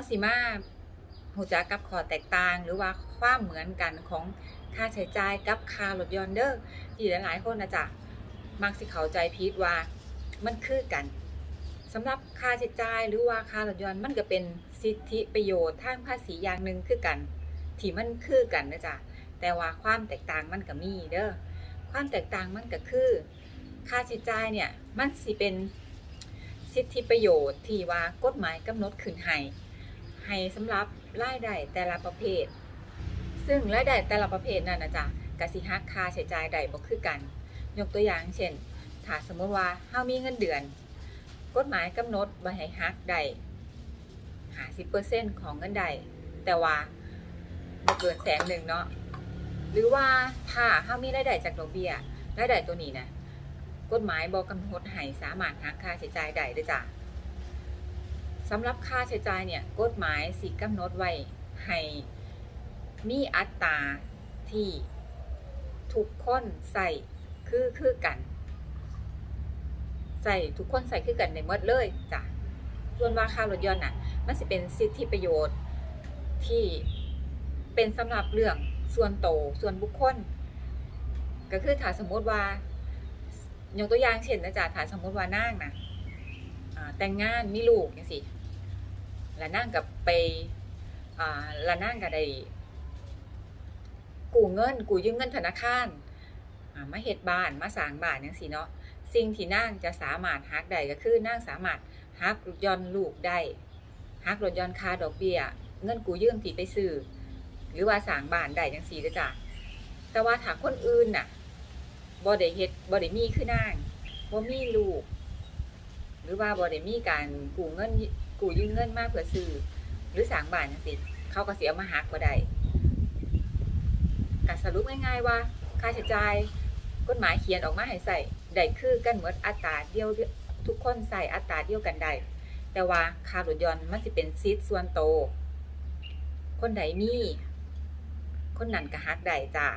าสิมาหูจักกับขอแตกต่างหรือว่าความเหมือนกันของค่าใช้จ่ายกับค่ารถยนต์เด้อที่หลายๆคนนะจ๊ะมักสิเข้าใจผิดว่ามันคือกันสำหรับค่าใช้จ่ายหรือว่าค่ารถยนต์มันก็เป็นสิทธิประโยชน์ทางภาษีอย่างหนึ่งคือกันที่มันคือกันนะจ๊ะแต่ว่าความแตกต่างมันก็มีเด้อความแตกต่างมันก็คือ ค่าใช้จ่ายเนี่ยมันสิเป็นสิทธิประโยชน์ที่ว่ากฎหมายกำหนดขึ้นให้ ให้สำหรับรายได้แต่ละประเภท ซึ่งรายได้แต่ละประเภทนั่นนะจ๊ะกสิฮักค่าใช้จ่ายใดบ่คือกัน ยกตัวอย่างเช่น ถ้าสมมติว่าเฮามีเงินเดือน กฎหมายกำหนดไว้ให้ฮักได้50%ของเงินใด แต่ว่าบ่เกินแสนหนึ่งเนาะหรือว่าถ้าเฮามีรายได้จากดอกเบี้ยรายได้ตัวนี้นะกฎหมายบอกกำหนดให้สามารถหักค่าใช้จ่ายได้ด้วยจ้ะ สำหรับค่าใช้จ่ายเนี่ยกฎหมายสิกำหนดไว้ให้มีอัตราที่ทุกคนใส่คือคือกัน ใส่ทุกคนใส่คือกันในหมดเลยจ้ะส่วนว่าค่ารถยนต์น่ะมันสิเป็นสิทธิประโยชน์ที่เป็นสำหรับเรื่องส่วนโตส่วนบุคคล ก็คือถ้าสมมติว่ายกตัวอย่างเช่นนะจ๊ะถ้าสมมติว่านั่งนะแต่งงานมีลูกอย่างสิ ล้วนั่งกับไปอ่าล้วนั่งกับได้กู้เงินกู้ยืมเงินธนาคารมาเฮ็ดบ้านมาสร้างบ้านอย่างสิเนาะสิ่งที่นั่งจะสามารถฮักได้ก็คือนั่งสามารถฮักรถยนลูกได้ฮักรถยนต์ค่าดอกเบี้ยเงินกู้ยืมที่ไปซื้อหรือว่าสร้างบ้านได้จังซี่เด้อจ้ะแต่ว่าถ้าคนอื่นน่ะบ่ได้เฮ็ดบ่ได้มีคือนางบ่มีลูก หรือว่าบ่ได้มีการกู้เงิน กูยืมเงินมาเพื่อซื้อหรือสางบ้านจังซี่เขาก็เสิเอามาหักบ่ได้ก็สรุปง่ายๆว่า ค่าใช้จ่ายกฎหมายเขียนออกมาให้ใส่ได้คือกันเหมดอัตราเดียวทุกคนใส่อัตราเดียวกันได้แต่ว่าค่ารถยนต์มันสิเป็นสิทธิ์ส่วนโต คนใดมี คนนั้นก็หักได้จ้า